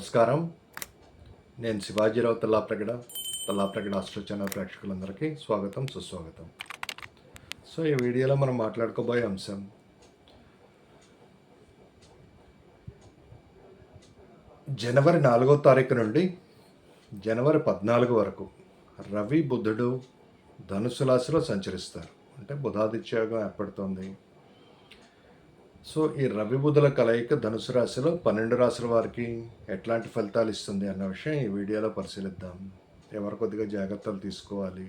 నమస్కారం. నేను Shivaji Rao Tallapragada Tallapragada astro channel ప్రేక్షకులందరికీ స్వాగతం సుస్వాగతం. సో ఈ వీడియోలో మనం మాట్లాడుకోబోయే అంశం జనవరి నాలుగో తారీఖు నుండి జనవరి పద్నాలుగు వరకు రవి బుధుడు ధనుసు రాశిలో సంచరిస్తారు. అంటే బుధాదిత్యయోగం ఏర్పడుతోంది. సో ఈ రవి బుధుల కలయిక ధనుసు రాశిలో పన్నెండు రాశుల వారికి ఎట్లాంటి ఫలితాలు ఇస్తుంది అన్న విషయం ఈ వీడియోలో పరిశీలిద్దాం. ఎవరు కొద్దిగా జాగ్రత్తలు తీసుకోవాలి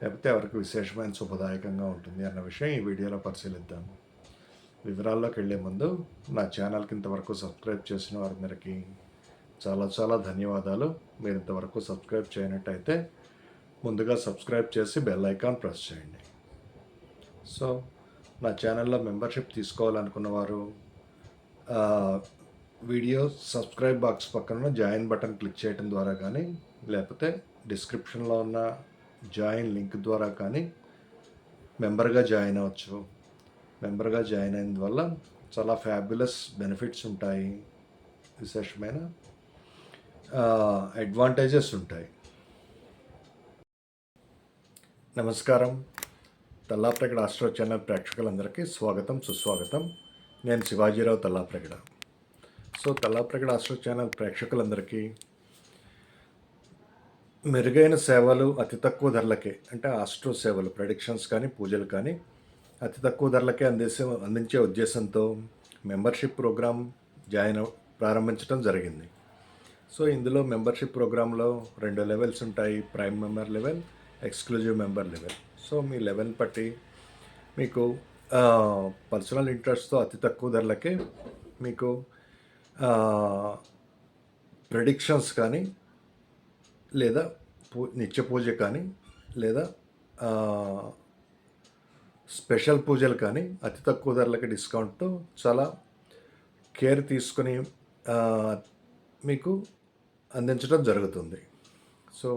లేకపోతే ఎవరికి విశేషమైన శుభదాయకంగా ఉంటుంది అన్న విషయం ఈ వీడియోలో పరిశీలిద్దాం. వివరాల్లోకి వెళ్ళే ముందు నా ఛానల్కి ఇంతవరకు సబ్స్క్రైబ్ చేసిన వారందరికీ చాలా చాలా ధన్యవాదాలు. మీరు ఇంతవరకు సబ్స్క్రైబ్ చేయనట్టయితే ముందుగా సబ్స్క్రైబ్ చేసి బెల్ ఐకాన్ ప్రెస్ చేయండి. సో నా ఛానల్లో మెంబర్షిప్ తీసుకోవాలనుకున్న వారు వీడియో సబ్స్క్రైబ్ బాక్స్ పక్కన జాయిన్ బటన్ క్లిక్ చేయడం ద్వారా కానీ లేకపోతే డిస్క్రిప్షన్లో ఉన్న జాయిన్ లింక్ ద్వారా కానీ మెంబర్గా జాయిన్ అవ్వచ్చు. మెంబర్గా జాయిన్ అయినందువల్ల చాలా ఫ్యాబులస్ బెనిఫిట్స్ ఉంటాయి. విశేషమైన అడ్వాంటేజెస్ ఉంటాయి. నమస్కారం. తల్లాప్రగడ ఆస్ట్రో ఛానల్ ప్రేక్షకులందరికీ స్వాగతం సుస్వాగతం. నేను Shivajirao Tallapragada. So Tallapragada astro channel ప్రేక్షకులందరికీ మెరుగైన సేవలు అతి తక్కువ ధరలకే అంటే ఆస్ట్రో సేవలు ప్రొడిక్షన్స్ కానీ పూజలు కానీ అతి తక్కువ ధరలకే అందించే అందించే ఉద్దేశంతో మెంబర్షిప్ ప్రోగ్రాం జాయిన్ అవ్- ప్రారంభించడం జరిగింది. సో ఇందులో మెంబర్షిప్ ప్రోగ్రాంలో రెండు లెవెల్స్ ఉంటాయి. Prime member level exclusive member level. So మీ లెవెల్ బట్టి మీకు పర్సనల్ ఇంట్రెస్ట్తో అతి తక్కువ ధరలకే మీకు ప్రెడిక్షన్స్ కానీ లేదా పూ నిత్య పూజ కానీ లేదా స్పెషల్ పూజలు కానీ అతి తక్కువ ధరలకి డిస్కౌంట్తో చాలా కేర్ తీసుకుని మీకు అందించడం జరుగుతుంది. సో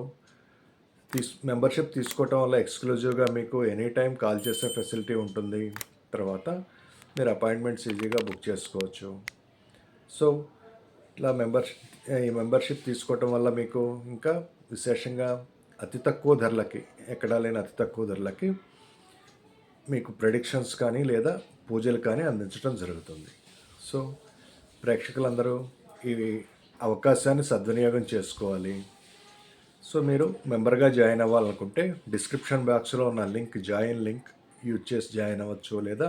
తీసు మెంబర్షిప్ తీసుకోవటం వల్ల ఎక్స్క్లూజివ్గా మీకు ఎనీ టైం కాల్ చేసే ఫెసిలిటీ ఉంటుంది. తర్వాత మీరు అపాయింట్మెంట్స్ ఈజీగా బుక్ చేసుకోవచ్చు. సో ఇట్లా మెంబర్షిప్ ఈ మెంబర్షిప్ తీసుకోవటం వల్ల మీకు ఇంకా విశేషంగా అతి తక్కువ ధరలకి ఎక్కడా లేని అతి తక్కువ ధరలకి మీకు ప్రెడిక్షన్స్ కానీ లేదా పూజలు కానీ అందించడం జరుగుతుంది. సో ప్రేక్షకులందరూ ఈ అవకాశాన్ని సద్వినియోగం చేసుకోవాలి. సో మీరు మెంబర్గా జాయిన్ అవ్వాలనుకుంటే డిస్క్రిప్షన్ బాక్స్లో ఉన్న లింక్ జాయిన్ లింక్ యూజ్ చేసి జాయిన్ అవ్వచ్చు లేదా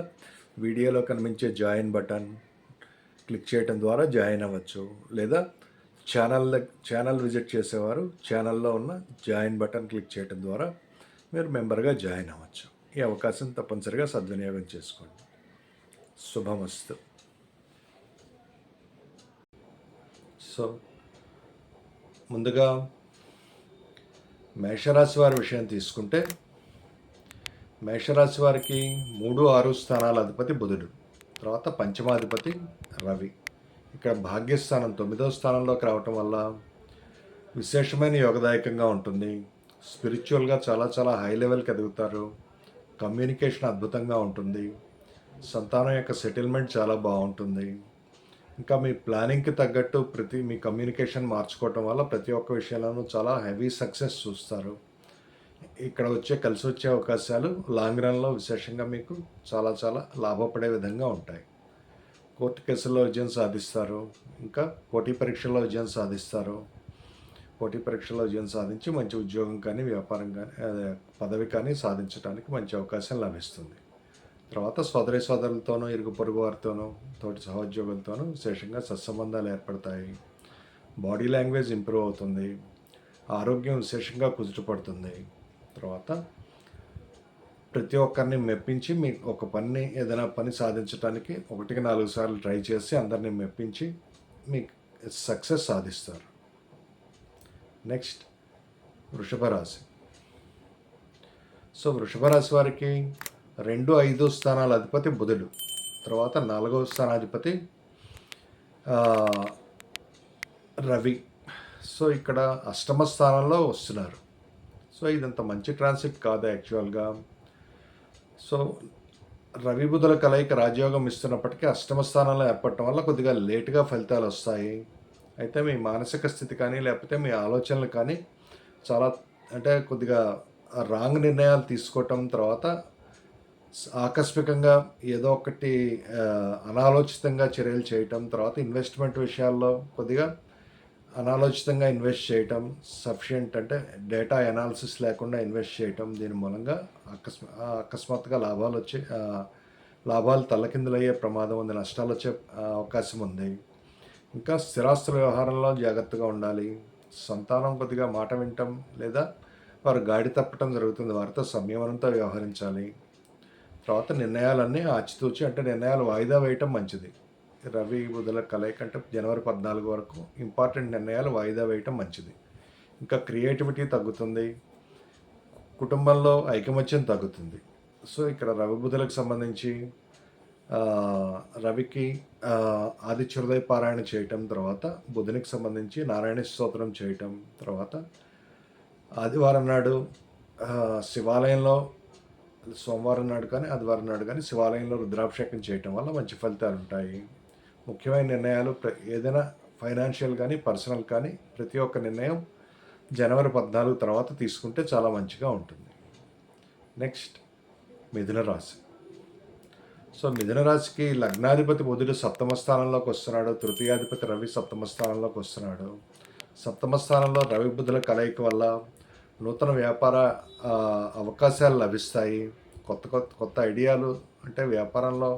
వీడియోలో కనిపించే జాయిన్ బటన్ క్లిక్ చేయడం ద్వారా జాయిన్ అవ్వచ్చు లేదా ఛానల్ ఛానల్ విజిట్ చేసేవారు ఛానల్లో ఉన్న జాయిన్ బటన్ క్లిక్ చేయడం ద్వారా మీరు మెంబర్గా జాయిన్ అవ్వచ్చు. ఈ అవకాశం తప్పనిసరిగా సద్వినియోగం చేసుకోండి. శుభమస్తు. సో ముందుగా మేషరాశి వారి విషయం తీసుకుంటే మేషరాశి వారికి మూడు ఆరు స్థానాల అధిపతి బుధుడు తర్వాత పంచమాధిపతి రవి. ఇక్కడ భాగ్యస్థానం తొమ్మిదవ స్థానంలోకి రావటం వల్ల విశేషమైన యోగదాయకంగా ఉంటుంది. స్పిరిచువల్గా చాలా చాలా హై లెవెల్కి ఎదుగుతారు. కమ్యూనికేషన్ అద్భుతంగా ఉంటుంది. సంతానం యొక్క సెటిల్మెంట్ చాలా బాగుంటుంది. ఇంకా మీ ప్లానింగ్కి తగ్గట్టు ప్రతి మీ కమ్యూనికేషన్ మార్చుకోవటం వల్ల ప్రతి ఒక్క విషయంలోనూ చాలా హెవీ సక్సెస్ చూస్తారు. ఇక్కడ వచ్చే కలిసి వచ్చే అవకాశాలు లాంగ్ రన్లో విశేషంగా మీకు చాలా చాలా లాభపడే విధంగా ఉంటాయి. కోర్టు కేసుల్లో విజయం సాధిస్తారు. ఇంకా పోటీ పరీక్షల్లో విజయం సాధిస్తారు. పోటీ పరీక్షల్లో విజయం సాధించి మంచి ఉద్యోగం కానీ వ్యాపారం కానీ పదవి కానీ సాధించడానికి మంచి అవకాశం లభిస్తుంది. తర్వాత సోదరి సోదరులతోనూ ఇరుగు పొరుగు వారితోనూ తోటి సహోద్యోగులతోనూ విశేషంగా సత్సంబంధాలు ఏర్పడతాయి. బాడీ లాంగ్వేజ్ ఇంప్రూవ్ అవుతుంది. ఆరోగ్యం విశేషంగా కుదుటపడుతుంది తర్వాత ప్రతి ఒక్కరిని మెప్పించి మీ ఒక పని ఏదైనా పని సాధించడానికి ఒకటికి నాలుగు సార్లు ట్రై చేసి అందరినీ మెప్పించి మీకు సక్సెస్ సాధిస్తారు. నెక్స్ట్ వృషభ రాశి. సో వృషభ రాశి వారికి రెండు ఐదు స్థానాల అధిపతి బుధుడు తర్వాత నాలుగవ స్థానాధిపతి రవి. సో ఇక్కడ అష్టమ స్థానంలో వస్తున్నారు. సో ఇదంత మంచి ట్రాన్సిట్ కాదు యాక్చువల్గా. సో రవి బుధుల కలయిక రాజయోగం ఇస్తున్నప్పటికీ అష్టమ స్థానంలో ఏర్పడటం వల్ల కొద్దిగా లేటుగా ఫలితాలు వస్తాయి. అయితే మీ మానసిక స్థితి కానీ లేకపోతే మీ ఆలోచనలు కానీ చాలా అంటే కొద్దిగా రాంగ్ నిర్ణయాలు తీసుకోవటం తర్వాత ఆకస్మికంగా ఏదో ఒకటి అనాలోచితంగా చర్యలు చేయటం తర్వాత ఇన్వెస్ట్మెంట్ విషయాల్లో కొద్దిగా అనాలోచితంగా ఇన్వెస్ట్ చేయటం సఫిషియంట్ అంటే డేటా అనాలిసిస్ లేకుండా ఇన్వెస్ట్ చేయటం దీని మూలంగా అకస్మా అకస్మాత్తుగా లాభాలు వచ్చే లాభాలు తల్లకిందులయ్యే ప్రమాదం ఉంది నష్టాలు వచ్చే అవకాశం ఉంది. ఇంకా స్థిరాస్తుల వ్యవహారంలో జాగ్రత్తగా ఉండాలి. సంతానం కొద్దిగా మాట వినటం లేదా వారు గాడి తప్పటం జరుగుతుంది వారితో సంయమనంతో వ్యవహరించాలి. తర్వాత నిర్ణయాలన్నీ ఆచితూచి అంటే నిర్ణయాలు వాయిదా వేయటం మంచిది. రవి బుధుల కలయిక అంటే జనవరి పద్నాలుగు వరకు ఇంపార్టెంట్ నిర్ణయాలు వాయిదా వేయటం మంచిది. ఇంకా క్రియేటివిటీ తగ్గుతుంది. కుటుంబంలో ఐకమత్యం తగ్గుతుంది. సో ఇక్కడ రవి బుధులకు సంబంధించి రవికి ఆ, పారాయణ చేయటం తర్వాత బుధునికి సంబంధించి నారాయణ స్తోత్రం చేయటం తర్వాత ఆదివారం నాడు శివాలయంలో సోమవారం నాడు కానీ ఆదివారం నాడు కానీ శివాలయంలో రుద్రాభిషేకం చేయటం వల్ల మంచి ఫలితాలు ఉంటాయి. ముఖ్యమైన నిర్ణయాలు ప్ర- ఏదైనా ఫైనాన్షియల్ కానీ పర్సనల్ కానీ ప్రతి ఒక్క నిర్ణయం జనవరి పద్నాలుగు తర్వాత తీసుకుంటే చాలా మంచిగా ఉంటుంది. నెక్స్ట్ మిథున రాశి. సో మిథున రాశికి లగ్నాధిపతి బుధుడు సప్తమ స్థానంలోకి వస్తున్నాడు. తృతీయాధిపతి రవి సప్తమ స్థానంలోకి వస్తున్నాడు. సప్తమ స్థానంలో రవి బుధుల కలయిక వల్ల నూతన వ్యాపార అవకాశాలు లభిస్తాయి. కొత్త కొత్త కొత్త ఐడియాలు అంటే వ్యాపారంలో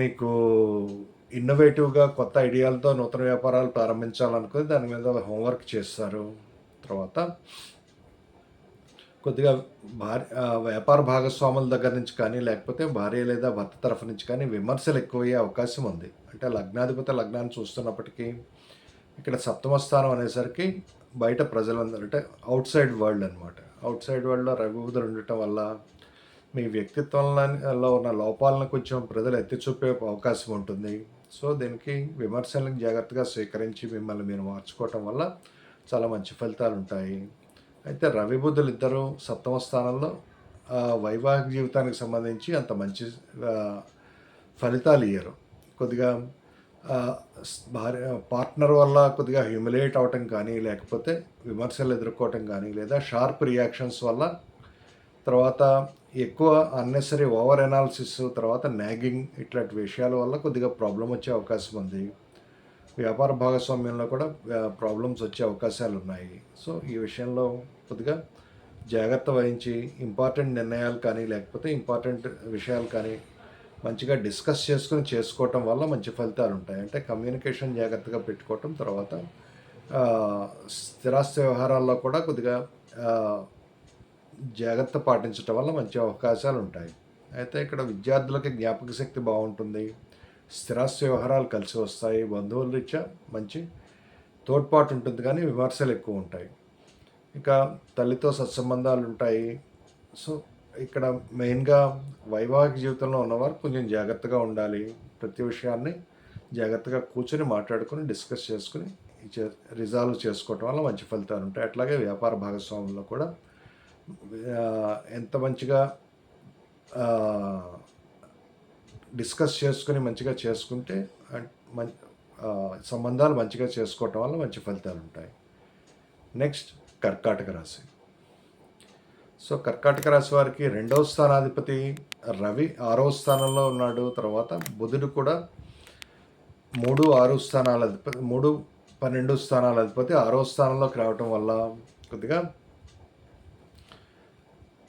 మీకు ఇన్నోవేటివ్గా కొత్త ఐడియాలతో నూతన వ్యాపారాలు ప్రారంభించాలనుకుని దాని మీద హోంవర్క్ చేస్తారు. తర్వాత కొద్దిగా భార్య వ్యాపార భాగస్వాముల దగ్గర నుంచి కానీ లేకపోతే భార్య లేదా భర్త తరఫు నుంచి కానీ విమర్శలు ఎక్కువయ్యే అవకాశం ఉంది. అంటే లగ్నాధిపతి లగ్నాన్ని చూస్తున్నప్పటికీ ఇక్కడ సప్తమ స్థానం అనేసరికి బయట ప్రజలందరూ అంటే అవుట్ సైడ్ వరల్డ్ అనమాట అవుట్ సైడ్ వరల్డ్లో రవిబుధులు ఉండటం వల్ల మీ వ్యక్తిత్వంలో ఉన్న లోపాలను కొంచెం ప్రజలు ఎత్తి చూపే అవకాశం ఉంటుంది. సో దీనికి విమర్శలను జాగ్రత్తగా స్వీకరించి మిమ్మల్ని మీరు మార్చుకోవటం వల్ల చాలా మంచి ఫలితాలు ఉంటాయి. అయితే రవిబుద్ధులు ఇద్దరు సప్తమ స్థానంలో వైవాహిక జీవితానికి సంబంధించి అంత మంచి ఫలితాలు ఇయ్యరు. కొద్దిగా భార్య పార్ట్నర్ వల్ల కొద్దిగా హ్యూమిలేట్ అవటం కానీ లేకపోతే విమర్శలు ఎదుర్కోవటం కానీ లేదా షార్ప్ రియాక్షన్స్ వల్ల తర్వాత ఎక్కువ అన్నెసరీ ఓవర్ ఎనాలిసిస్ తర్వాత నాగింగ్ ఇట్లాంటి విషయాల వల్ల కొద్దిగా ప్రాబ్లం వచ్చే అవకాశం ఉంది. వ్యాపార భాగస్వామ్యంలో కూడా ప్రాబ్లమ్స్ వచ్చే అవకాశాలు ఉన్నాయి. సో ఈ విషయంలో కొద్దిగా జాగ్రత్త వహించి ఇంపార్టెంట్ నిర్ణయాలు కానీ లేకపోతే ఇంపార్టెంట్ విషయాలు కానీ మంచిగా డిస్కస్ చేసుకుని చేసుకోవటం వల్ల మంచి ఫలితాలు ఉంటాయి. అంటే కమ్యూనికేషన్ జాగ్రత్తగా పెట్టుకోవటం తర్వాత స్థిరాస్తి వ్యవహారాల్లో కూడా కొద్దిగా జాగ్రత్త పాటించటం వల్ల మంచి అవకాశాలు ఉంటాయి. అయితే ఇక్కడ విద్యార్థులకి జ్ఞాపక శక్తి బాగుంటుంది. స్థిరాస్తి వ్యవహారాలు కలిసి వస్తాయి. బంధువుల రీత్యా మంచి తోడ్పాటు ఉంటుంది కానీ విమర్శలు ఎక్కువ ఉంటాయి. ఇక తల్లితో సత్సంబంధాలు ఉంటాయి. సో ఇక్కడ మెయిన్గా వైవాహిక జీవితంలో ఉన్నవారు కొంచెం జాగ్రత్తగా ఉండాలి. ప్రతి విషయాన్ని జాగ్రత్తగా కూర్చొని మాట్లాడుకొని డిస్కస్ చేసుకుని రిజాల్వ్ చేసుకోవటం వల్ల మంచి ఫలితాలు ఉంటాయి. అట్లాగే వ్యాపార భాగస్వాముల్లో కూడా ఎంత మంచిగా డిస్కస్ చేసుకుని మంచిగా చేసుకుంటే మం- సంబంధాలు మంచిగా చేసుకోవటం వల్ల మంచి ఫలితాలు ఉంటాయి. నెక్స్ట్ కర్కాటక రాశి. సో కర్కాటక రాశి వారికి రెండవ స్థానాధిపతి రవి ఆరవ స్థానంలో ఉన్నాడు. తర్వాత బుధుడు కూడా మూడు ఆరు స్థానాల అధిపతి మూడు పన్నెండు స్థానాల అధిపతి ఆరో స్థానంలోకి రావటం వల్ల కొద్దిగా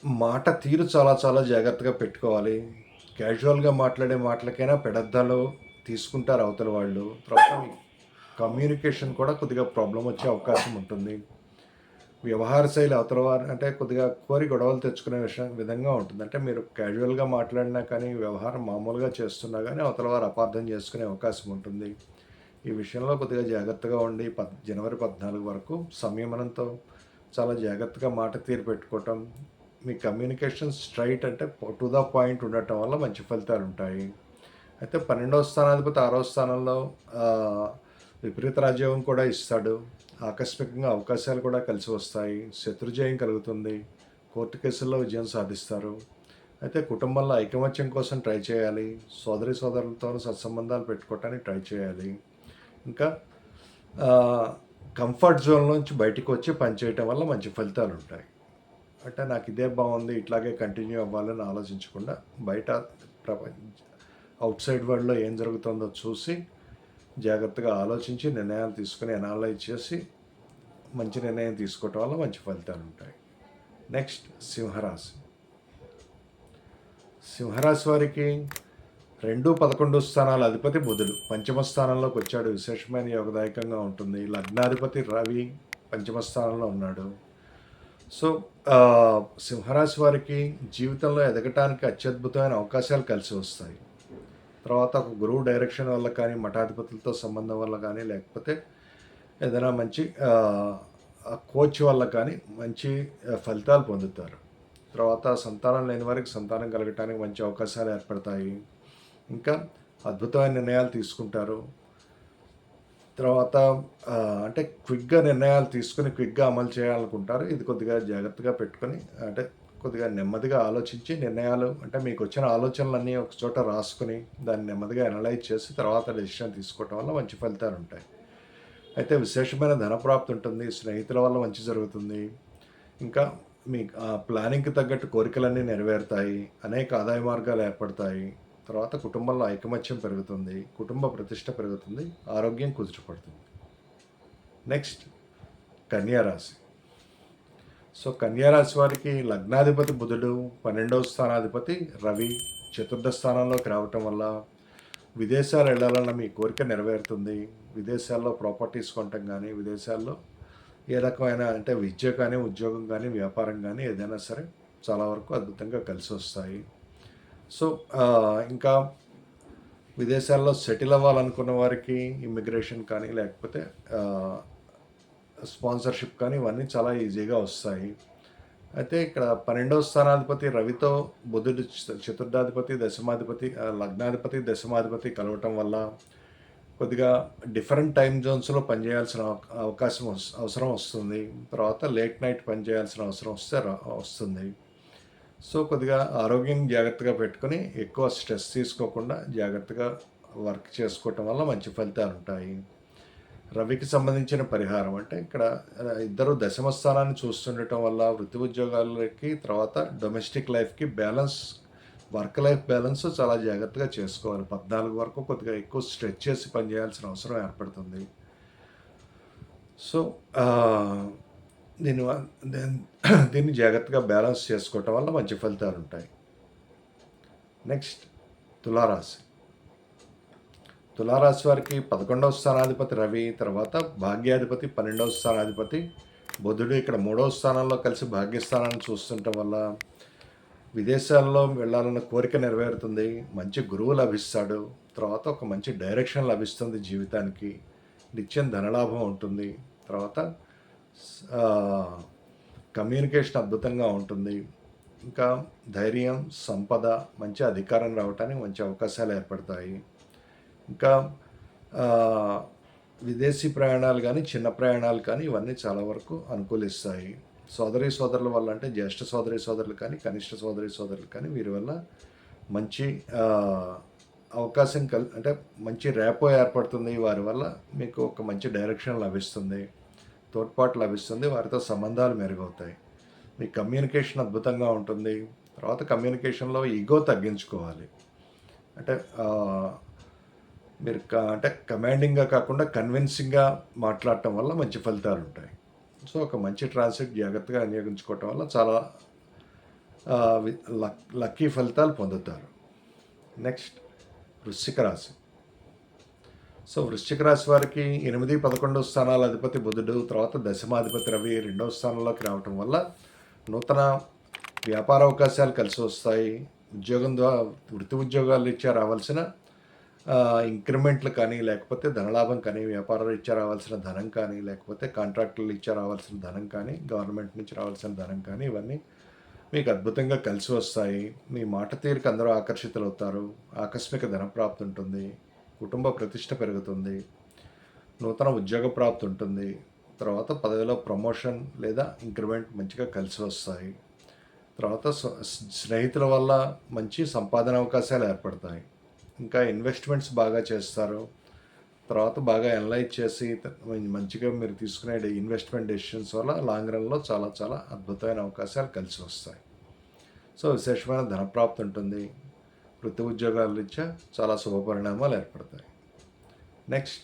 మాట తీరు చాలా చాలా జాగ్రత్తగా పెట్టుకోవాలి. క్యాజువల్గా మాట్లాడే మాటలకైనా పెడద్దాలు తీసుకుంటారు అవతల వాళ్ళు. తర్వాత కమ్యూనికేషన్ కూడా కొద్దిగా ప్రాబ్లం వచ్చే అవకాశం ఉంటుంది. వ్యవహార శైలి అవతల వారు అంటే కొద్దిగా కోరి గొడవలు తెచ్చుకునే విషయం విధంగా ఉంటుంది. అంటే మీరు క్యాజువల్గా మాట్లాడినా కానీ వ్యవహారం మామూలుగా చేస్తున్నా కానీ అవతల వారు అపార్థం చేసుకునే అవకాశం ఉంటుంది. ఈ విషయంలో కొద్దిగా జాగ్రత్తగా ఉండి పద్ జనవరి పద్నాలుగు వరకు సంయమనంతో చాలా జాగ్రత్తగా మాట తీరు పెట్టుకోవటం మీ కమ్యూనికేషన్ స్ట్రైట్ అంటే టు ద పాయింట్ ఉండటం వల్ల మంచి ఫలితాలు ఉంటాయి అయితే పన్నెండవ స్థానాధిపతి ఆరో స్థానంలో విపరీత రాజ్యోగం కూడా ఇస్తాడు. ఆకస్మికంగా అవకాశాలు కూడా కలిసి వస్తాయి. శత్రుజయం కలుగుతుంది. కోర్టు కేసుల్లో విజయం సాధిస్తారు. అయితే కుటుంబంలో ఐకమత్యం కోసం ట్రై చేయాలి. సోదరి సోదరులతో సత్సంబంధాలు పెట్టుకోవటానికి ట్రై చేయాలి. ఇంకా కంఫర్ట్ జోన్ నుంచి బయటకు వచ్చి పనిచేయటం వల్ల మంచి ఫలితాలు ఉంటాయి. అంటే నాకు ఇదే బాగుంది ఇట్లాగే కంటిన్యూ అవ్వాలని ఆలోచించకుండా బయట ప్రపంచ అవుట్ సైడ్ వరల్డ్లో ఏం జరుగుతుందో చూసి జాగ్రత్తగా ఆలోచించి నిర్ణయాలు తీసుకుని అనలైజ్ చేసి మంచి నిర్ణయం తీసుకోవటం వల్ల మంచి ఫలితాలు ఉంటాయి. నెక్స్ట్ సింహరాశి. సింహరాశి వారికి రెండు పదకొండు స్థానాల అధిపతి బుధుడు. పంచమ స్థానంలోకి వచ్చాడు. విశేషమైన యోగదాయకంగా ఉంటుంది. లగ్నాధిపతి రవి పంచమ స్థానంలో ఉన్నాడు. సో సింహరాశి వారికి జీవితంలో ఎదగటానికి అత్యద్భుతమైన అవకాశాలు కలిసి వస్తాయి. తర్వాత ఒక గురువు డైరెక్షన్ వల్ల కానీ మఠాధిపతులతో సంబంధం వల్ల కానీ లేకపోతే ఏదైనా మంచి కోచ్ వల్ల కానీ మంచి ఫలితాలు పొందుతారు. తర్వాత సంతానం లేని వారికి సంతానం కలగటానికి మంచి అవకాశాలు ఏర్పడతాయి. ఇంకా అద్భుతమైన నిర్ణయాలు తీసుకుంటారు. తర్వాత అంటే క్విక్గా నిర్ణయాలు తీసుకుని క్విక్గా అమలు చేయాలనుకుంటారు. ఇది కొద్దిగా జాగ్రత్తగా పెట్టుకొని అంటే కొద్దిగా నెమ్మదిగా ఆలోచించి నిర్ణయాలు అంటే మీకు వచ్చిన ఆలోచనలన్నీ ఒక చోట రాసుకుని దాన్ని నెమ్మదిగా అనలైజ్ చేసి తర్వాత డెసిషన్ తీసుకోవటం వల్ల మంచి ఫలితాలు ఉంటాయి. అయితే విశేషమైన ధనప్రాప్తి ఉంటుంది స్నేహితుల వల్ల మంచి జరుగుతుంది. ఇంకా మీ ఆ ప్లానింగ్కి తగ్గట్టు కోరికలన్నీ నెరవేరుతాయి అనేక ఆదాయ మార్గాలు ఏర్పడతాయి. తర్వాత కుటుంబంలో ఐకమత్యం పెరుగుతుంది కుటుంబ ప్రతిష్ట పెరుగుతుంది ఆరోగ్యం కుదుటపడుతుంది. నెక్స్ట్ కన్యారాశి సో కన్యారాశి వారికి లగ్నాధిపతి బుధుడు పన్నెండవ స్థానాధిపతి రవి చతుర్థ స్థానంలోకి రావటం వల్ల విదేశాలు వెళ్ళాలన్న మీ కోరిక నెరవేరుతుంది. విదేశాల్లో ప్రాపర్టీస్ కొనటం కానీ విదేశాల్లో ఏ రకమైన అంటే విద్య కానీ ఉద్యోగం కానీ వ్యాపారం కానీ ఏదైనా సరే చాలా వరకు అద్భుతంగా కలిసి వస్తాయి. సో ఇంకా విదేశాల్లో సెటిల్ అవ్వాలనుకున్న వారికి ఇమ్మిగ్రేషన్ కానీ లేకపోతే స్పాన్సర్షిప్ కానీ ఇవన్నీ చాలా ఈజీగా వస్తాయి. అయితే ఇక్కడ పన్నెండవ స్థానాధిపతి రవితో బుధుడు చతుర్థాధిపతి దశమాధిపతి లగ్నాధిపతి దశమాధిపతి కలవటం వల్ల కొద్దిగా డిఫరెంట్ టైం జోన్స్లో పనిచేయాల్సిన అవకాశం అవసరం వస్తుంది. తర్వాత లేట్ నైట్ పనిచేయాల్సిన అవసరం వస్తే వస్తుంది. సో కొద్దిగా ఆరోగ్యం జాగ్రత్తగా పెట్టుకొని ఎక్కువ స్ట్రెస్ తీసుకోకుండా జాగ్రత్తగా వర్క్ చేసుకోవటం వల్ల మంచి ఫలితాలు ఉంటాయి రవికి సంబంధించిన పరిహారం. అంటే ఇక్కడ ఇద్దరు దశమ స్థానాన్ని చూస్తుండటం వల్ల వృత్తి ఉద్యోగాలకి తర్వాత డొమెస్టిక్ లైఫ్కి బ్యాలెన్స్ వర్క్ లైఫ్ బ్యాలెన్స్ చాలా జాగ్రత్తగా చేసుకోవాలి. పద్నాలుగు వరకు కొద్దిగా ఎక్కువ స్ట్రెచ్ చేసి పనిచేయాల్సిన అవసరం ఏర్పడుతుంది. సో దీని దీన్ని జాగ్రత్తగా బ్యాలెన్స్ చేసుకోవటం వల్ల మంచి ఫలితాలు ఉంటాయి నెక్స్ట్ తులారాశి. తులారాశి వారికి పదకొండవ స్థానాధిపతి రవి తర్వాత భాగ్యాధిపతి పన్నెండవ స్థానాధిపతి బుధుడు. ఇక్కడ మూడవ స్థానంలో కలిసి భాగ్యస్థానాన్ని చూస్తుండటం వల్ల విదేశాల్లో వెళ్ళాలన్న కోరిక నెరవేరుతుంది. మంచి గురువు లభిస్తాడు. తర్వాత ఒక మంచి డైరెక్షన్ లభిస్తుంది జీవితానికి. నిత్యం ధనలాభం ఉంటుంది. తర్వాత కమ్యూనికేషన్ అద్భుతంగా ఉంటుంది. ఇంకా ధైర్యం సంపద మంచి అధికారం రావడానికి మంచి అవకాశాలు ఏర్పడతాయి. ఇంకా విదేశీ ప్రయాణాలు కానీ చిన్న ప్రయాణాలు కానీ ఇవన్నీ చాలా వరకు అనుకూలిస్తాయి. సోదరి సోదరుల వల్ల అంటే జ్యేష్ఠ సోదరి సోదరులు కానీ కనిష్ట సోదరి సోదరులు కానీ వీరి వల్ల మంచి అవకాశం కల్ అంటే మంచి ర్యాపో ఏర్పడుతుంది. వారి వల్ల మీకు ఒక మంచి డైరెక్షన్ లభిస్తుంది. తోడ్పాటు లభిస్తుంది. వారితో సంబంధాలు మెరుగవుతాయి. మీ కమ్యూనికేషన్ అద్భుతంగా ఉంటుంది. తర్వాత కమ్యూనికేషన్లో ఈగో తగ్గించుకోవాలి. అంటే మీరు అంటే కమాండింగ్గా కాకుండా కన్విన్సింగ్గా మాట్లాడటం వల్ల మంచి ఫలితాలు ఉంటాయి. సో ఒక మంచి ట్రాన్స్లేట్ జాగ్రత్తగా వినియోగించుకోవటం వల్ల చాలా లక్కీ ఫలితాలు పొందుతారు. నెక్స్ట్ వృశ్చిక రాశి. సో వృశ్చిక రాశి వారికి ఎనిమిది పదకొండో స్థానాల అధిపతి బుధుడు తర్వాత దశమాధిపతి రవి రెండవ స్థానంలోకి రావటం వల్ల నూతన వ్యాపార అవకాశాలు కలిసి వస్తాయి. ఉద్యోగం ద్వారా వృత్తి ఉద్యోగాలు ఇచ్చే రావాల్సిన ఇంక్రిమెంట్లు కానీ లేకపోతే ధనలాభం కానీ వ్యాపారాలు ఇచ్చే రావాల్సిన ధనం కానీ లేకపోతే కాంట్రాక్టులు ఇచ్చి రావాల్సిన ధనం కానీ గవర్నమెంట్ నుంచి రావాల్సిన ధనం కానీ ఇవన్నీ మీకు అద్భుతంగా కలిసి వస్తాయి. మీ మాట తీరుకు అందరూ ఆకర్షితులు అవుతారు ఆకస్మిక ధన ప్రాప్తి ఉంటుంది. కుటుంబ ప్రతిష్ట పెరుగుతుంది. నూతన ఉద్యోగ ప్రాప్తి ఉంటుంది. తర్వాత పదవిలో ప్రమోషన్ లేదా ఇంక్రిమెంట్ మంచిగా కలిసి వస్తాయి. తర్వాత స్వ- స్నేహితుల వల్ల మంచి సంపాదన అవకాశాలు ఏర్పడతాయి. ఇంకా ఇన్వెస్ట్మెంట్స్ బాగా చేస్తారు. తర్వాత బాగా ఎనలైజ్ చేసి మంచిగా మీరు తీసుకునే ఇన్వెస్ట్మెంట్ డెసిషన్స్ వల్ల లాంగ్ రన్లో చాలా చాలా అద్భుతమైన అవకాశాలు కలిసి వస్తాయి. సో విశేషమైన ధనప్రాప్తి ఉంటుంది. వృత్తి ఉద్యోగాల రీత్యా చాలా శుభ పరిణామాలు ఏర్పడతాయి. నెక్స్ట్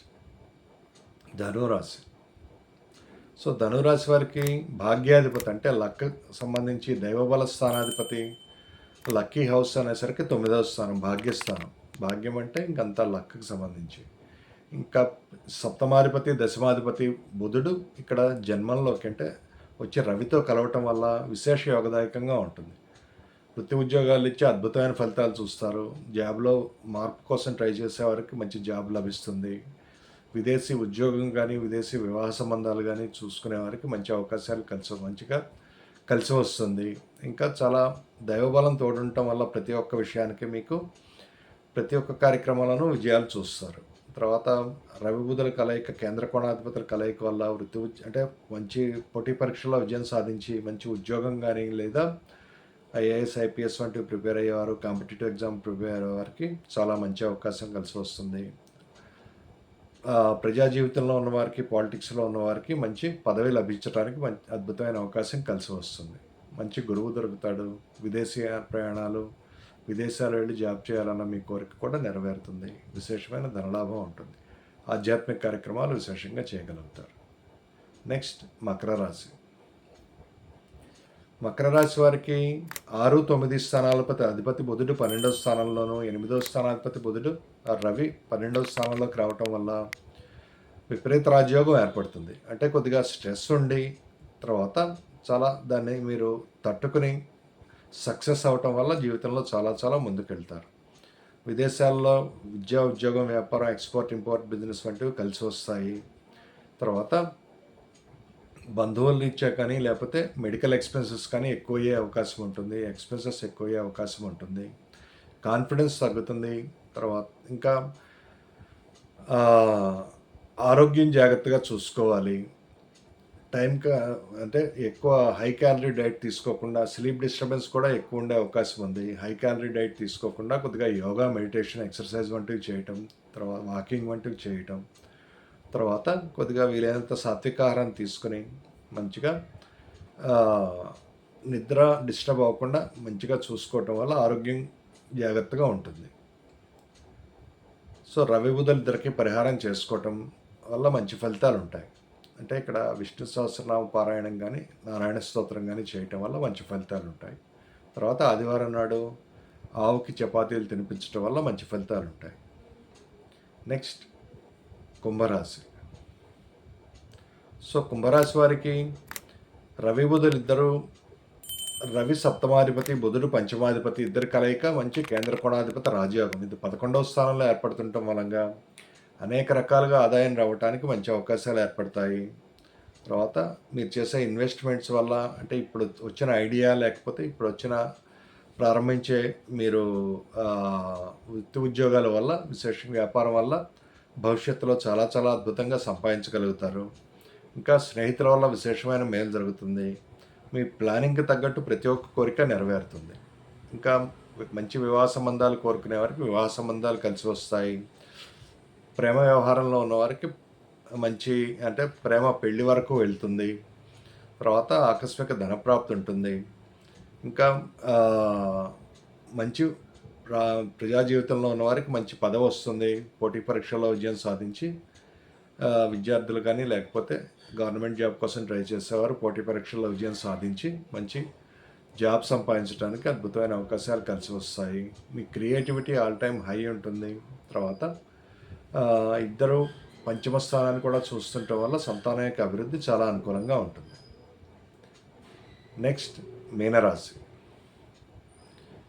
ధనురాశి సో ధనురాశి వారికి భాగ్యాధిపతి అంటే లక్ సంబంధించి దైవబల స్థానాధిపతి లక్కీ హౌస్ అనేసరికి తొమ్మిదవ స్థానం భాగ్యస్థానం. భాగ్యం అంటే ఇంకంతా లక్కి సంబంధించి. ఇంకా సప్తమాధిపతి దశమాధిపతి బుధుడు ఇక్కడ జన్మంలోకి అంటే వచ్చే రవితో కలవటం వల్ల విశేష యోగదాయకంగా ఉంటుంది. వృత్తి ఉద్యోగాలు ఇచ్చి అద్భుతమైన ఫలితాలు చూస్తారు. జాబ్లో మార్పు కోసం ట్రై చేసే వారికి మంచి జాబ్ లభిస్తుంది. విదేశీ ఉద్యోగం కానీ విదేశీ వివాహ సంబంధాలు కానీ చూసుకునే వారికి మంచి అవకాశాలు కలిసి మంచిగా కలిసి వస్తుంది. ఇంకా చాలా దైవబలం తోడుండటం వల్ల ప్రతి ఒక్క విషయానికి మీకు ప్రతి ఒక్క కార్యక్రమాలను విజయాలు చూస్తారు. తర్వాత రవిబుధుల కలయిక కేంద్ర కోణాధిపతుల కలయిక వల్ల వృత్తి అంటే మంచి పోటీ పరీక్షల్లో విజయం సాధించి మంచి ఉద్యోగం కానీ లేదా ఐఏఎస్ ఐపీఎస్ వంటివి ప్రిపేర్ అయ్యేవారు కాంపిటేటివ్ ఎగ్జామ్ ప్రిపేర్ అయ్యే వారికి చాలా మంచి అవకాశం కలిసి వస్తుంది. ప్రజా జీవితంలో ఉన్నవారికి పాలిటిక్స్లో ఉన్నవారికి మంచి పదవి లభించడానికి మంచి అద్భుతమైన అవకాశం కలిసి వస్తుంది. మంచి గురువు దొరుకుతాడు విదేశీ ప్రయాణాలు విదేశాలు వెళ్ళి జాబ్ చేయాలన్న మీ కోరిక కూడా నెరవేరుతుంది. విశేషమైన ధనలాభం ఉంటుంది. ఆధ్యాత్మిక కార్యక్రమాలు విశేషంగా చేయగలుగుతారు. నెక్స్ట్ మకర రాశి. మకర రాశి వారికి ఆరు తొమ్మిది స్థానాలపతి అధిపతి బుధుడు పన్నెండవ స్థానంలోను ఎనిమిదవ స్థానాధిపతి బుధుడు రవి పన్నెండవ స్థానంలోకి రావటం వల్ల విపరీత రాజయోగం ఏర్పడుతుంది. అంటే కొద్దిగా స్ట్రెస్ ఉండి తర్వాత చాలా దాన్ని మీరు తట్టుకుని సక్సెస్ అవటం వల్ల జీవితంలో చాలా చాలా ముందుకెళ్తారు. విదేశాల్లో విద్యా ఉద్యోగం వ్యాపారం ఎక్స్పోర్ట్ ఇంపోర్ట్ బిజినెస్ వంటివి కలిసి వస్తాయి. తర్వాత బంధువులు ఇచ్చా కానీ లేకపోతే మెడికల్ ఎక్స్పెన్సెస్ కానీ ఎక్కువయ్యే అవకాశం ఉంటుంది. ఎక్స్పెన్సెస్ ఎక్కువయ్యే అవకాశం ఉంటుంది. కాన్ఫిడెన్స్ తగ్గుతుంది. తర్వాత ఇంకా ఆరోగ్యం జాగ్రత్తగా చూసుకోవాలి. టైంకి అంటే ఎక్కువ హై క్యాలరీ డైట్ తీసుకోకుండా స్లీప్ డిస్టర్బెన్స్ కూడా ఎక్కువ ఉండే అవకాశం ఉంది. హై క్యాలరీ డైట్ తీసుకోకుండా కొద్దిగా యోగా మెడిటేషన్ ఎక్సర్సైజ్ వంటివి చేయటం తర్వాత వాకింగ్ వంటివి చేయటం తర్వాత కొద్దిగా వీలైనంత సాత్విక ఆహారం తీసుకుని మంచిగా నిద్ర డిస్టర్బ్ అవ్వకుండా మంచిగా చూసుకోవటం వల్ల ఆరోగ్యం జాగ్రత్తగా ఉంటుంది. సో రవి బుధలు ఇద్దరికి పరిహారం చేసుకోవటం వల్ల మంచి ఫలితాలు ఉంటాయి అంటే ఇక్కడ విష్ణు సహస్రనామ పారాయణం కానీ నారాయణ స్తోత్రం కానీ చేయటం వల్ల మంచి ఫలితాలు ఉంటాయి తర్వాత ఆదివారం నాడు ఆవుకి చపాతీలు తినిపించడం వల్ల మంచి ఫలితాలు ఉంటాయి నెక్స్ట్ కుంభరాశి. సో కుంభరాశి వారికి రవి బుధులు ఇద్దరు రవి సప్తమాధిపతి బుధుడు పంచమాధిపతి ఇద్దరు కలయిక మంచి కేంద్ర కోణాధిపతి రాజయోగం. ఇది పదకొండవ స్థానంలో ఏర్పడుతుండటం వలంగా అనేక రకాలుగా ఆదాయం రావడానికి మంచి అవకాశాలు ఏర్పడతాయి. తర్వాత మీరు చేసే ఇన్వెస్ట్మెంట్స్ వల్ల అంటే ఇప్పుడు వచ్చిన ఐడియా లేకపోతే ఇప్పుడు వచ్చిన ప్రారంభించే మీరు వృత్తి ఉద్యోగాల వల్ల విశేషంగా వ్యాపారం వల్ల భవిష్యత్తులో చాలా చాలా అద్భుతంగా సంపాదించగలుగుతారు. ఇంకా స్నేహితుల వల్ల విశేషమైన మేలు జరుగుతుంది. మీ ప్లానింగ్కి తగ్గట్టు ప్రతి ఒక్క కోరిక నెరవేరుతుంది. ఇంకా మంచి వివాహ సంబంధాలు కోరుకునే వారికి వివాహ సంబంధాలు కలిసి వస్తాయి. ప్రేమ వ్యవహారంలో ఉన్నవారికి మంచి అంటే ప్రేమ పెళ్ళి వరకు వెళ్తుంది. తర్వాత ఆకస్మిక ధనప్రాప్తి ఉంటుంది. ఇంకా మంచి ప్రజా జీవితంలో ఉన్నవారికి మంచి పదవి వస్తుంది. పోటీ పరీక్షల్లో విజయం సాధించి విద్యార్థులు కానీ లేకపోతే గవర్నమెంట్ జాబ్ కోసం ట్రై చేసేవారు పోటీ పరీక్షల్లో విజయం సాధించి మంచి జాబ్ సంపాదించడానికి అద్భుతమైన అవకాశాలు కలిసి వస్తాయి. మీ క్రియేటివిటీ ఆల్ టైమ్ హై ఉంటుంది. తర్వాత ఇద్దరు పంచమ స్థానాన్ని కూడా చూస్తుండటం వల్ల సంతానం యొక్క అభివృద్ధి చాలా అనుకూలంగా ఉంటుంది. నెక్స్ట్ మీనరాశి.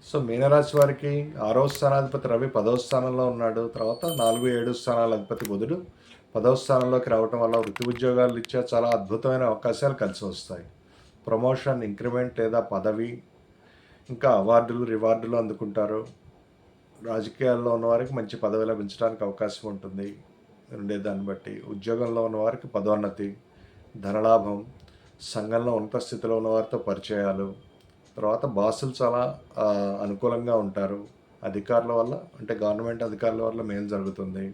సో మీనరాశి వారికి ఆరో స్థానాధిపతి రవి పదవ స్థానంలో ఉన్నాడు. తర్వాత నాలుగు ఏడు స్థానాల అధిపతి బుధుడు పదవ స్థానంలోకి రావటం వల్ల వృత్తి ఉద్యోగాలు ఇచ్చే చాలా అద్భుతమైన అవకాశాలు కలిసి వస్తాయి. ప్రమోషన్ ఇంక్రిమెంట్ లేదా పదవి ఇంకా అవార్డులు రివార్డులు అందుకుంటారు. రాజకీయాల్లో ఉన్నవారికి మంచి పదవి లభించడానికి అవకాశం ఉంటుంది. ఉండే దాన్ని బట్టి ఉద్యోగంలో ఉన్నవారికి పదోన్నతి ధనలాభం సంఘంలో ఉన్నత స్థితిలో ఉన్నవారితో పరిచయాలు తర్వాత బాసులు చాలా అనుకూలంగా ఉంటారు. అధికారుల వల్ల అంటే గవర్నమెంట్ అధికారుల వల్ల మేలు జరుగుతుంది.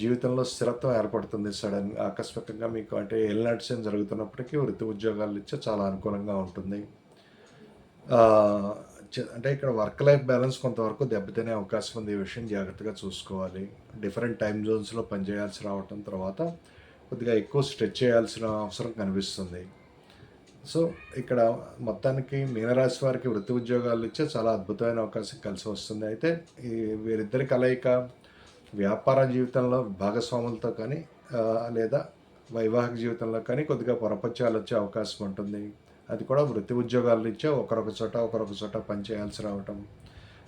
జీవితంలో స్థిరత్వం ఏర్పడుతుంది సడన్ ఆకస్మికంగా మీకు అంటే ఎల్ ఎల్నాడ్సన్ జరుగుతున్నప్పటికీ వృత్తి ఉద్యోగాలు ఇచ్చే చాలా అనుకూలంగా ఉంటుంది. అంటే ఇక్కడ వర్క్ లైఫ్ బ్యాలెన్స్ కొంతవరకు దెబ్బతినే అవకాశం ఉంది. ఈ విషయం జాగ్రత్తగా చూసుకోవాలి. డిఫరెంట్ టైం జోన్స్లో పనిచేయాల్సి రావటం తర్వాత కొద్దిగా ఎక్కువ స్ట్రెచ్ చేయాల్సిన అవసరం కనిపిస్తుంది. సో ఇక్కడ మొత్తానికి మీనరాశి వారికి వృత్తి ఉద్యోగాలు ఇచ్చే చాలా అద్భుతమైన అవకాశం కలిసి వస్తుంది. అయితే ఈ వీరిద్దరి కలయిక వ్యాపార జీవితంలో భాగస్వాములతో కానీ లేదా వైవాహిక జీవితంలో కానీ కొద్దిగా పొరపచ్చాలు వచ్చే అవకాశం ఉంటుంది. అది కూడా వృత్తి ఉద్యోగాలు ఇచ్చే ఒకరొక చోట ఒకరొక చోట పని చేయాల్సి రావటం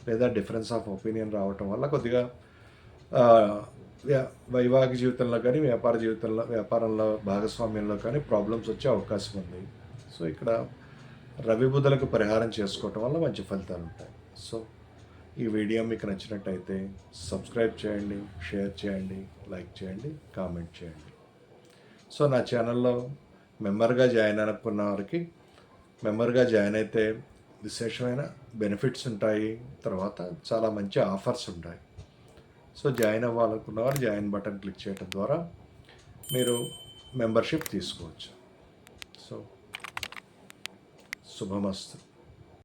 లేదా డిఫరెన్స్ ఆఫ్ ఒపీనియన్ రావటం వల్ల కొద్దిగా వైవాహిక జీవితంలో కానీ వ్యాపార జీవితంలో వ్యాపారంలో భాగస్వామ్యంలో కానీ ప్రాబ్లమ్స్ వచ్చే అవకాశం ఉంది. సో ఇక్కడ రవి బుధలకు పరిహారం చేసుకోవటం వల్ల మంచి ఫలితాలు ఉంటాయి. సో ఈ వీడియో మీకు నచ్చినట్టయితే సబ్స్క్రైబ్ చేయండి షేర్ చేయండి లైక్ చేయండి కామెంట్ చేయండి. సో నా ఛానల్లో మెంబర్గా జాయిన్ అనుకున్న వారికి మెంబర్గా జాయిన్ అయితే విశేషమైన బెనిఫిట్స్ ఉంటాయి తర్వాత చాలా మంచి ఆఫర్స్ ఉంటాయి. సో జాయిన్ అవ్వాలనుకున్న వారు జాయిన్ బటన్ క్లిక్ చేయడం ద్వారా మీరు మెంబర్షిప్ తీసుకోవచ్చు. సో శుభమస్తు.